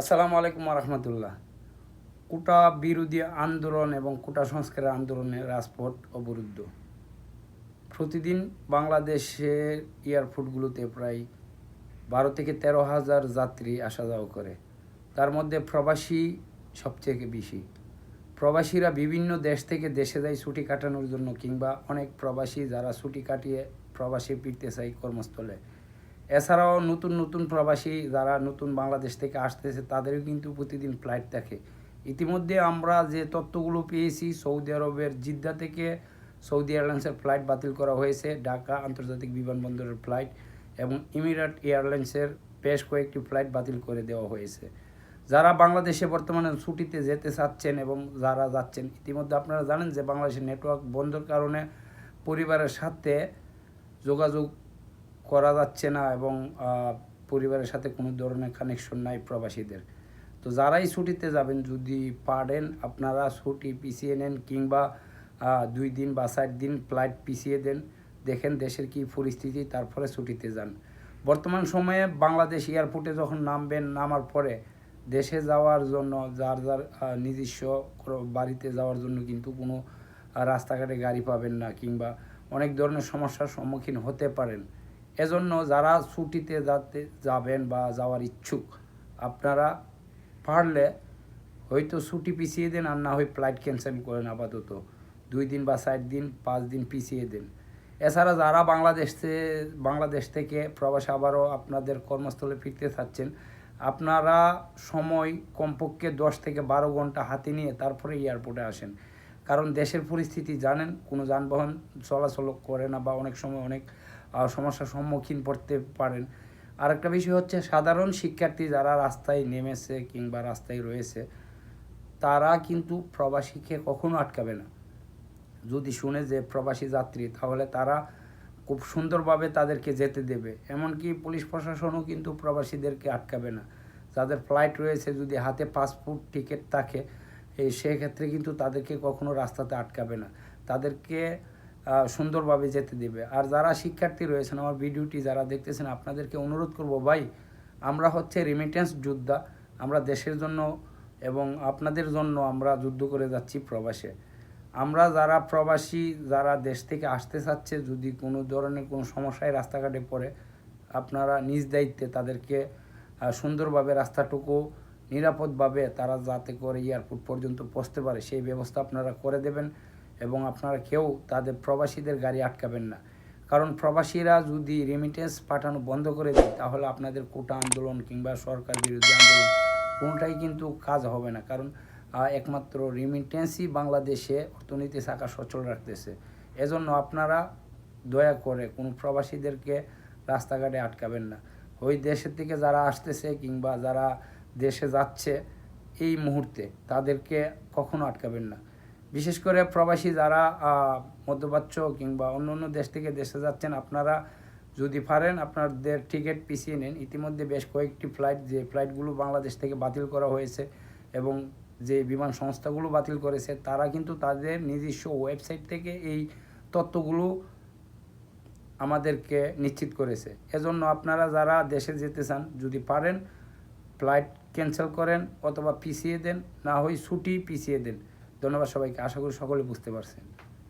আসসালামু আলাইকুম রহমতুল্লাহ কোটা বিরোধী আন্দোলন এবং কোটা সংস্কারের আন্দোলনে রাজপথ অবরুদ্ধ। প্রতিদিন বাংলাদেশের এয়ারপোর্টগুলোতে প্রায় বারো থেকে তেরো হাজার যাত্রী আসা যাওয়া করে। তার মধ্যে প্রবাসী সবচেয়ে বেশি। প্রবাসীরা বিভিন্ন দেশ থেকে দেশে যায় ছুটি কাটানোর জন্য কিংবা অনেক প্রবাসী যারা ছুটি কাটিয়ে প্রবাসী ফিরতে চায় কর্মস্থলে। এছাড়াও নতুন নতুন প্রবাসী যারা নতুন বাংলাদেশ থেকে আসতেছে, তাদেরও কিন্তু প্রতিদিন ফ্লাইট থাকে ইতিমধ্যে আমরা যে তথ্যগুলো পেয়েছি, সৌদি আরবের জিদ্দা থেকে সৌদি এয়ারলাইন্সের ফ্লাইট বাতিল করা হয়েছে, ঢাকা আন্তর্জাতিক বিমানবন্দরের ফ্লাইট এবং ইমিরাট এয়ারলাইন্সের বেশ কয়েকটি ফ্লাইট বাতিল করে দেওয়া হয়েছে। যারা বাংলাদেশে বর্তমানে ছুটিতে যেতে চাচ্ছেন এবং যারা যাচ্ছেন, ইতিমধ্যে আপনারা জানেন যে বাংলাদেশের নেটওয়ার্ক বন্ধর কারণে পরিবারের সাথে যোগাযোগ করা যাচ্ছে না এবং পরিবারের সাথে কোনো ধরনের কানেকশন নাই প্রবাসীদের। তো যারাই ছুটিতে যাবেন, যদি পারেন আপনারা ছুটি পিছিয়ে নেন কিংবা দুই দিন বা চার দিন ফ্লাইট পিছিয়ে দেন, দেখেন দেশের কি পরিস্থিতি, তারপরে ছুটিতে যান। বর্তমান সময়ে বাংলাদেশ এয়ারপোর্টে যখন নামবেন, নামার পরে দেশে যাওয়ার জন্য যার যার নিজস্ব বাড়িতে যাওয়ার জন্য কিন্তু কোনো রাস্তাঘাটে গাড়ি পাবেন না কিংবা অনেক ধরনের সমস্যার সম্মুখীন হতে পারেন। এজন্য যারা ছুটিতে যাতে যাবেন বা যাওয়ার ইচ্ছুক, আপনারা পারলে হয়তো ছুটি পিছিয়ে দেন আর না হয় ফ্লাইট ক্যান্সেল করেন আপাতত। দুই দিন বা চার দিন, পাঁচ দিন পিছিয়ে দেন। এছাড়া যারা বাংলাদেশ বাংলাদেশ থেকে প্রবাসে আবারও আপনাদের কর্মস্থলে ফিরতে চাচ্ছেন আপনারা সময় কমপক্ষে দশ থেকে বারো ঘণ্টা হাতে নিয়ে তারপরে এয়ারপোর্টে আসেন। কারণ দেশের পরিস্থিতি জানেন, কোনো যানবাহন চলাচল করে না বা অনেক সময় অনেক সমস্যার সম্মুখীন পড়তে পারেন। আরেকটা বিষয় হচ্ছে, সাধারণ শিক্ষার্থী যারা রাস্তায় নেমেছে কিংবা রাস্তায় রয়েছে, তারা কিন্তু প্রবাসীকে কখনো আটকাবে না। যদি শুনে যে প্রবাসী যাত্রী, তাহলে তারা খুব সুন্দরভাবে তাদেরকে যেতে দেবে। এমনকি পুলিশ প্রশাসনও কিন্তু প্রবাসীদেরকে আটকাবে না। যাদের ফ্লাইট রয়েছে, যদি হাতে পাসপোর্ট টিকিট থাকে সেক্ষেত্রে কিন্তু তাদেরকে কখনো রাস্তাতে আটকাবে না। তাদেরকে সুন্দরভাবে যেতে দেবে। আর যারা শিক্ষার্থী রয়েছেন, আমার ভিডিওটি যারা দেখতেছেন, আপনাদেরকে অনুরোধ করব, ভাই, আমরা হচ্ছে রিমিটেন্স যোদ্ধা। আমরা দেশের জন্য এবং আপনাদের জন্য আমরা যুদ্ধ করে যাচ্ছি প্রবাসে। আমরা যারা প্রবাসী, যারা দেশ থেকে আসতে চাচ্ছে, যদি কোনো ধরনের কোনো সমস্যায় রাস্তাঘাটে পড়ে, আপনারা নিজ দায়িত্বে তাদেরকে সুন্দরভাবে রাস্তাটুকু নিরাপদভাবে তারা যাতে করে এয়ারপোর্ট পর্যন্ত পৌঁছতে পারে, সেই ব্যবস্থা আপনারা করে দেবেন। এবং আপনারা কেউ তাদের প্রবাসীদের গাড়ি আটকাবেন না। কারণ প্রবাসীরা যদি রেমিটেন্স পাঠানো বন্ধ করে দেয়, তাহলে আপনাদের কোটা আন্দোলন কিংবা সরকার বিরোধী আন্দোলন কোনোটাই কিন্তু কাজ হবে না। কারণ একমাত্র রেমিটেন্সই বাংলাদেশে অর্থনীতি শাখা সচল রাখতেছে। এজন্য আপনারা দয়া করে কোনো প্রবাসীদেরকে রাস্তাঘাটে আটকাবেন না। ওই দেশের থেকে যারা আসতেছে কিংবা যারা দেশে যাচ্ছে, এই মুহূর্তে তাদেরকে কখনো আটকাবেন না। বিশেষ করে প্রবাসী যারা মধ্যপ্রাচ্য কিংবা অন্য অন্য দেশ থেকে দেশে যাচ্ছেন, আপনারা যদি পারেন আপনাদের টিকিট পিছিয়ে নেন। ইতিমধ্যে বেশ কয়েকটি ফ্লাইট যে ফ্লাইটগুলো বাংলাদেশ থেকে বাতিল করা হয়েছে এবং যে বিমান সংস্থাগুলো বাতিল করেছে, তারা কিন্তু তাদের নিজস্ব ওয়েবসাইট থেকে এই তথ্যগুলো আমাদেরকে নিশ্চিত করেছে। এজন্য আপনারা যারা দেশে যেতে চান, যদি পারেন ফ্লাইট ক্যান্সেল করেন অথবা পিছিয়ে দেন, না হয় ছুটি পিছিয়ে দেন। ধন্যবাদ সবাইকে। আশা করি সকলে বুঝতে পারছেন।